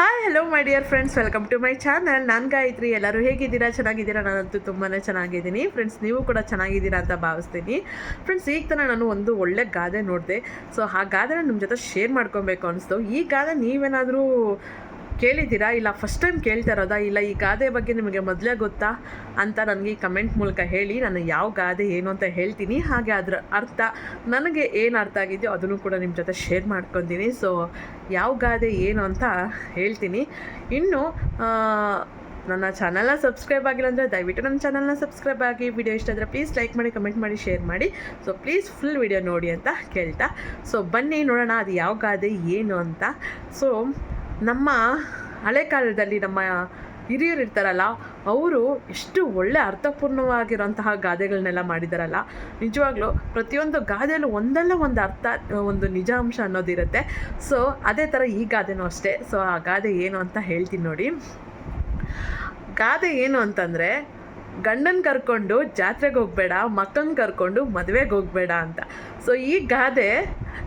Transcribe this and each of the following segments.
Hi hello my dear friends welcome to my channel ನಾನು ಗಾಯತ್ರಿ. ಎಲ್ಲರೂ ಹೇಗಿದ್ದೀರಾ? ಚೆನ್ನಾಗಿದ್ದೀರಾ? ನಾನಂತೂ ತುಂಬಾ ಚೆನ್ನಾಗಿದ್ದೀನಿ. ಫ್ರೆಂಡ್ಸ್ ನೀವು ಕೂಡ ಚೆನ್ನಾಗಿದ್ದೀರಾ ಅಂತ ಭಾವಿಸ್ತೀನಿ. ಫ್ರೆಂಡ್ಸ್ ಈಗ ತಾನೇ ನಾನು ಒಂದು ಒಳ್ಳೆ ಗಾದೆ ನೋಡಿದೆ. ಸೊ ಆ ಗಾದೆನ ನಿಮ್ಮ ಜೊತೆ ಶೇರ್ ಮಾಡ್ಕೊಬೇಕು ಅನಿಸ್ತು. ಈ ಗಾದೆ ನೀವೇನಾದರೂ ಕೇಳಿದ್ದೀರಾ? ಇಲ್ಲ ಫಸ್ಟ್ ಟೈಮ್ ಕೇಳ್ತಾ ಇರೋದಾ? ಇಲ್ಲ, ಈ ಗಾದೆ ಬಗ್ಗೆ ನಿಮಗೆ ಮೊದಲೇ ಗೊತ್ತಾ? ಅಂತ ನನಗೆ ಕಮೆಂಟ್ ಮೂಲಕ ಹೇಳಿ, ನಾನು ಯಾವ ಗಾದೆ ಏನು ಅಂತ ಹೇಳ್ತೀನಿ. ಹಾಗೆ ಅದರ ಅರ್ಥ ನನಗೆ ಏನು ಅರ್ಥ ಆಗಿದೆಯೋ ಅದನ್ನು ಕೂಡ ನಿಮ್ಮ ಜೊತೆ ಶೇರ್ ಮಾಡ್ಕೊತೀನಿ. ಸೊ ಯಾವ ಗಾದೆ ಏನು ಅಂತ ಹೇಳ್ತೀನಿ. ಇನ್ನು ನನ್ನ ಚಾನಲ್ನ ಸಬ್ಸ್ಕ್ರೈಬ್ ಆಗಿಲ್ಲ ಅಂದರೆ ದಯವಿಟ್ಟು ನನ್ನ ಚಾನಲ್ನ ಸಬ್ಸ್ಕ್ರೈಬ್ ಆಗಿ. ವಿಡಿಯೋ ಇಷ್ಟ ಆದರೆ ಪ್ಲೀಸ್ ಲೈಕ್ ಮಾಡಿ ಕಮೆಂಟ್ ಮಾಡಿ ಶೇರ್ ಮಾಡಿ. ಸೊ ಪ್ಲೀಸ್ ಫುಲ್ ವಿಡಿಯೋ ನೋಡಿ ಅಂತ ಕೇಳ್ತಾ. ಸೊ ಬನ್ನಿ ನೋಡೋಣ ಅದು ಯಾವ ಗಾದೆ ಏನು ಅಂತ. ಸೊ ನಮ್ಮ ಹಳೆ ಕಾಲದಲ್ಲಿ ನಮ್ಮ ಹಿರಿಯರು ಇರ್ತಾರಲ್ಲ, ಅವರು ಎಷ್ಟು ಒಳ್ಳೆ ಅರ್ಥಪೂರ್ಣವಾಗಿರುವಂತಹ ಗಾದೆಗಳನ್ನೆಲ್ಲ ಮಾಡಿದಾರಲ್ಲ. ನಿಜವಾಗ್ಲೂ ಪ್ರತಿಯೊಂದು ಗಾದೆಯಲ್ಲೂ ಒಂದಲ್ಲ ಒಂದು ಅರ್ಥ, ಒಂದು ನಿಜಾಂಶ ಅನ್ನೋದಿರುತ್ತೆ ಸೊ ಅದೇ ಥರ ಈ ಗಾದೆನೂ ಅಷ್ಟೇ. ಸೊ ಆ ಗಾದೆ ಏನು ಅಂತ ಹೇಳ್ತೀನಿ ನೋಡಿ. ಗಾದೆ ಏನು ಅಂತಂದರೆ ಗಂಡನ ಕರ್ಕೊಂಡು ಜಾತ್ರೆಗೆ ಹೋಗಬೇಡ ಮಕ್ಕಳನ್ನ ಕರ್ಕೊಂಡು ಮದುವೆಗೆ ಹೋಗಬೇಡ ಅಂತ. ಸೊ ಈ ಗಾದೆ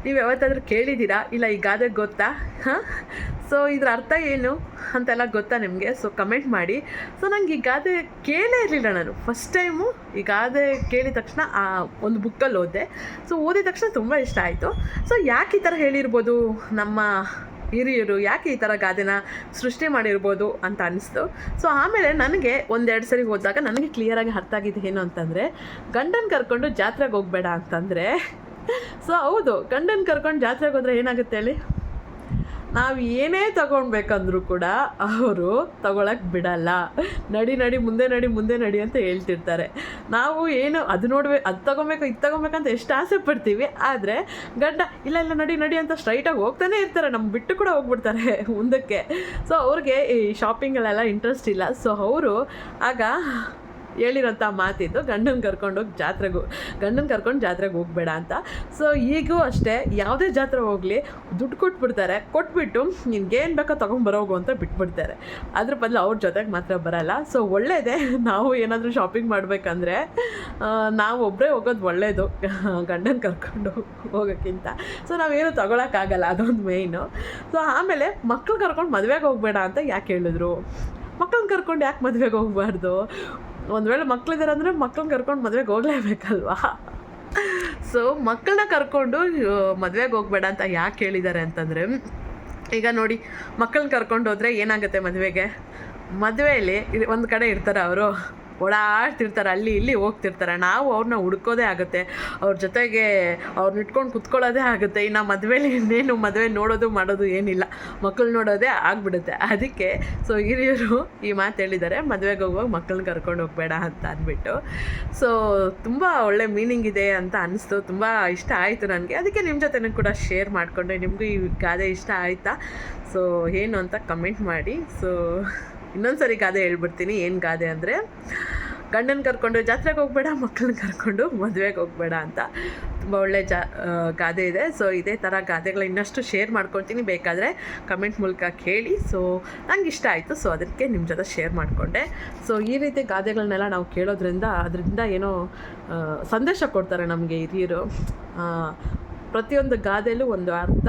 ನೀವು ಯಾವತ್ತಾದ್ರೂ ಕೇಳಿದ್ದೀರಾ ಇಲ್ಲ, ಈ ಗಾದೆ ಗೊತ್ತಾ? ಹಾಂ? ಸೊ ಇದ್ರ ಅರ್ಥ ಏನು ಅಂತೆಲ್ಲ ಗೊತ್ತಾ ನಿಮಗೆ? ಸೊ ಕಮೆಂಟ್ ಮಾಡಿ. ಸೊ ನಂಗೆ ಈ ಗಾದೆ ಕೇಳೇ ಇರಲಿಲ್ಲ ನಾನು. ಫಸ್ಟ್ ಟೈಮು ಈ ಗಾದೆ ಕೇಳಿದ ತಕ್ಷಣ ಆ ಒಂದು ಬುಕ್ಕಲ್ಲಿ ಓದಿದೆ ಸೊ ಓದಿದ ತಕ್ಷಣ ತುಂಬ ಇಷ್ಟ ಆಯಿತು. ಸೊ ಯಾಕೆ ಈ ಥರ ಹೇಳಿರ್ಬೋದು ನಮ್ಮ ಹಿರಿಯರು ಯಾಕೆ ಈ ಥರ ಗಾದೆನ ಸೃಷ್ಟಿ ಮಾಡಿರ್ಬೋದು ಅಂತ ಅನಿಸ್ತು. ಸೊ ಆಮೇಲೆ ನನಗೆ ಒಂದೆರಡು ಸರಿ ಹೋದಾಗ ನನಗೆ ಕ್ಲಿಯರಾಗಿ ಅರ್ಥ ಆಗಿದ್ದು ಏನು ಅಂತಂದರೆ, ಗಂಡನ ಕರ್ಕೊಂಡು ಜಾತ್ರೆಗೆ ಹೋಗಬೇಡ ಅಂತಂದರೆ. ಸೊ ಹೌದು, ಗಂಡನ ಕರ್ಕೊಂಡು ಜಾತ್ರೆಗೆ ಹೋದರೆ ಏನಾಗುತ್ತೆ ಹೇಳಿ? ನಾವು ಏನೇ ತಗೊಳ್ಬೇಕಂದ್ರೂ ಕೂಡ ಅವರು ತಗೊಳಕ್ಕೆ ಬಿಡಲ್ಲ. ನಡಿ ನಡಿ, ಮುಂದೆ ನಡಿ ಮುಂದೆ ನಡಿ ಅಂತ ಹೇಳ್ತಿರ್ತಾರೆ. ನಾವು ಏನು ಅದು ನೋಡ್ಬೇಕು ಅದು ತಗೊಬೇಕು, ಇದು ತಗೊಬೇಕಂತ ಎಷ್ಟು ಆಸೆ ಪಡ್ತೀವಿ, ಆದರೆ ಗಡ್ಡ ಇಲ್ಲ ಇಲ್ಲ, ನಡಿ ನಡಿ ಅಂತ ಸ್ಟ್ರೈಟಾಗಿ ಹೋಗ್ತಾನೆ ಇರ್ತಾರೆ. ನಮ್ಮ ಬಿಟ್ಟು ಕೂಡ ಹೋಗ್ಬಿಡ್ತಾರೆ ಮುಂದಕ್ಕೆ. ಸೊ ಅವ್ರಿಗೆ ಈ ಶಾಪಿಂಗಲ್ಲೆಲ್ಲ ಇಂಟ್ರೆಸ್ಟ್ ಇಲ್ಲ. ಸೊ ಅವರು ಆಗ ಹೇಳಿರೋಂಥ ಮಾತಿದ್ದು ಗಂಡನ ಕರ್ಕೊಂಡೋಗಿ ಜಾತ್ರೆಗೂ ಗಂಡನ ಕರ್ಕೊಂಡು ಜಾತ್ರೆಗೆ ಹೋಗಬೇಡ ಅಂತ. ಸೊ ಈಗೂ ಅಷ್ಟೇ ಯಾವುದೇ ಜಾತ್ರೆ ಹೋಗಲಿ ದುಡ್ಡು ಕೊಟ್ಬಿಡ್ತಾರೆ. ಕೊಟ್ಬಿಟ್ಟು ನಿನ್ಗೇನು ಬೇಕೋ ತೊಗೊಂಬರೋಗು ಅಂತ ಬಿಟ್ಬಿಡ್ತಾರೆ. ಅದ್ರ ಬದಲು ಅವ್ರ ಜೊತೆಗೆ ಮಾತ್ರ ಬರಲ್ಲ. ಸೊ ಒಳ್ಳೇದೇ ನಾವು ಏನಾದರೂ ಶಾಪಿಂಗ್ ಮಾಡಬೇಕಂದ್ರೆ ನಾವು ಒಬ್ಬರೇ ಹೋಗೋದು ಒಳ್ಳೆಯದು ಗಂಡನ ಕರ್ಕೊಂಡು ಹೋಗೋಕ್ಕಿಂತ. ಸೊ ನಾವೇನು ತೊಗೊಳಕ್ಕಾಗಲ್ಲ ಅದೊಂದು ಮೇಯ್ನು ಸೊ ಆಮೇಲೆ ಮಕ್ಕಳು ಕರ್ಕೊಂಡು ಮದುವೆಗೆ ಹೋಗಬೇಡ ಅಂತ ಯಾಕೆ ಹೇಳಿದ್ರು? ಮಕ್ಕಳನ್ನ ಕರ್ಕೊಂಡು ಯಾಕೆ ಮದುವೆಗೆ ಹೋಗಬಾರ್ದು? ಒಂದು ವೇಳೆ ಮಕ್ಳಿದಾರೆ ಅಂದರೆ ಮಕ್ಕಳನ್ನ ಕರ್ಕೊಂಡು ಮದುವೆಗೆ ಹೋಗ್ಲೇಬೇಕಲ್ವಾ? ಸೊ ಮಕ್ಕಳನ್ನ ಕರ್ಕೊಂಡು ಮದುವೆಗೆ ಹೋಗಬೇಡ ಅಂತ ಯಾಕೆ ಹೇಳಿದ್ದಾರೆ ಅಂತಂದರೆ, ಈಗ ನೋಡಿ ಮಕ್ಕಳನ್ನ ಕರ್ಕೊಂಡು ಹೋದರೆ ಏನಾಗುತ್ತೆ ಮದುವೆಗೆ? ಮದುವೆಯಲ್ಲಿ ಒಂದು ಕಡೆ ಇರ್ತಾರೆ ಅವರು. ಓಡಾಡ್ತಿರ್ತಾರೆ, ಅಲ್ಲಿ ಇಲ್ಲಿ ಹೋಗ್ತಿರ್ತಾರೆ. ನಾವು ಅವ್ರನ್ನ ಹುಡ್ಕೋದೇ ಆಗುತ್ತೆ. ಅವ್ರ ಜೊತೆಗೆ ಅವ್ರನ್ನ ಇಟ್ಕೊಂಡು ಕುತ್ಕೊಳ್ಳೋದೇ ಆಗುತ್ತೆ. ಇನ್ನು ಮದುವೆಲಿ ಇನ್ನೇನು ಮದುವೆ ನೋಡೋದು ಮಾಡೋದು ಏನಿಲ್ಲ. ಮಕ್ಕಳು ನೋಡೋದೇ ಆಗಿಬಿಡುತ್ತೆ. ಅದಕ್ಕೆ ಸೊ ಹಿರಿಯರು ಈ ಮಾತು ಹೇಳಿದ್ದಾರೆ. ಮದುವೆಗೆ ಹೋಗುವಾಗ ಮಕ್ಕಳನ್ನ ಕರ್ಕೊಂಡು ಹೋಗಬೇಡ ಅಂತ ಅಂದ್ಬಿಟ್ಟು. ಸೊ ತುಂಬ ಒಳ್ಳೆ ಮೀನಿಂಗ್ ಇದೆ ಅಂತ ಅನಿಸ್ತು. ತುಂಬ ಇಷ್ಟ ಆಯಿತು ನನಗೆ. ಅದಕ್ಕೆ ನಿಮ್ಮ ಜೊತೆನೂ ಕೂಡ ಶೇರ್ ಮಾಡಿಕೊಂಡೆ. ನಿಮಗೂ ಈ ಗಾದೆ ಇಷ್ಟ ಆಯಿತಾ? ಸೊ ಏನು ಅಂತ ಕಮೆಂಟ್ ಮಾಡಿ. ಸೊ ಇನ್ನೊಂದು ಸರಿ ಗಾದೆ ಹೇಳ್ಬಿಡ್ತೀನಿ, ಏನು ಗಾದೆ ಅಂದರೆ, ಗಂಡನ ಕರ್ಕೊಂಡು ಜಾತ್ರೆಗೆ ಹೋಗಬೇಡ ಮಕ್ಕಳನ್ನ ಕರ್ಕೊಂಡು ಮದುವೆಗೆ ಹೋಗಬೇಡ ಅಂತ ತುಂಬ ಒಳ್ಳೆ ಜಾ ಗಾದೆ ಇದೆ. ಸೊ ಇದೇ ಥರ ಗಾದೆಗಳು ಇನ್ನಷ್ಟು ಶೇರ್ ಮಾಡ್ಕೊಳ್ತೀನಿ. ಬೇಕಾದರೆ ಕಮೆಂಟ್ ಮೂಲಕ ಕೇಳಿ. ಸೊ ನಂಗೆ ಇಷ್ಟ ಆಯಿತು. ಸೊ ಅದಕ್ಕೆ ನಿಮ್ಮ ಜೊತೆ ಶೇರ್ ಮಾಡಿಕೊಂಡೆ. ಸೊ ಈ ರೀತಿ ಗಾದೆಗಳನ್ನೆಲ್ಲ ನಾವು ಕೇಳೋದ್ರಿಂದ, ಅದರಿಂದ ಏನೋ ಸಂದೇಶ ಕೊಡ್ತಾರೆ ನಮಗೆ ಹಿರಿಯರು. ಪ್ರತಿಯೊಂದು ಗಾದೆಯಲ್ಲೂ ಒಂದು ಅರ್ಥ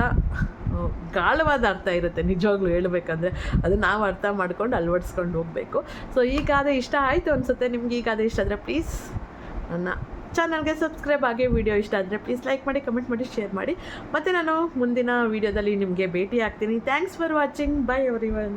ಆ, ಗಾಢವಾದ ಅರ್ಥ ಇರುತ್ತೆ ನಿಜವಾಗ್ಲೂ ಹೇಳ್ಬೇಕಂದ್ರೆ. ಅದು ನಾವು ಅರ್ಥ ಮಾಡ್ಕೊಂಡು ಅಳವಡಿಸ್ಕೊಂಡು ಹೋಗಬೇಕು. ಸೊ ಈ ಕಾದೆ ಇಷ್ಟ ಆಯಿತು ಅನಿಸುತ್ತೆ ನಿಮ್ಗೆ ಈ ಕಾದೆ ಇಷ್ಟ ಆದರೆ ಪ್ಲೀಸ್ ನನ್ನ ಚಾನಲ್ಗೆ ಸಬ್ಸ್ಕ್ರೈಬ್ ಆಗಿ ವಿಡಿಯೋ ಇಷ್ಟ ಆದರೆ ಪ್ಲೀಸ್ ಲೈಕ್ ಮಾಡಿ ಕಮೆಂಟ್ ಮಾಡಿ ಶೇರ್ ಮಾಡಿ. ಮತ್ತು ನಾನು ಮುಂದಿನ ವೀಡಿಯೋದಲ್ಲಿ ನಿಮಗೆ ಭೇಟಿ ಆಗ್ತೀನಿ thanks for watching bye everyone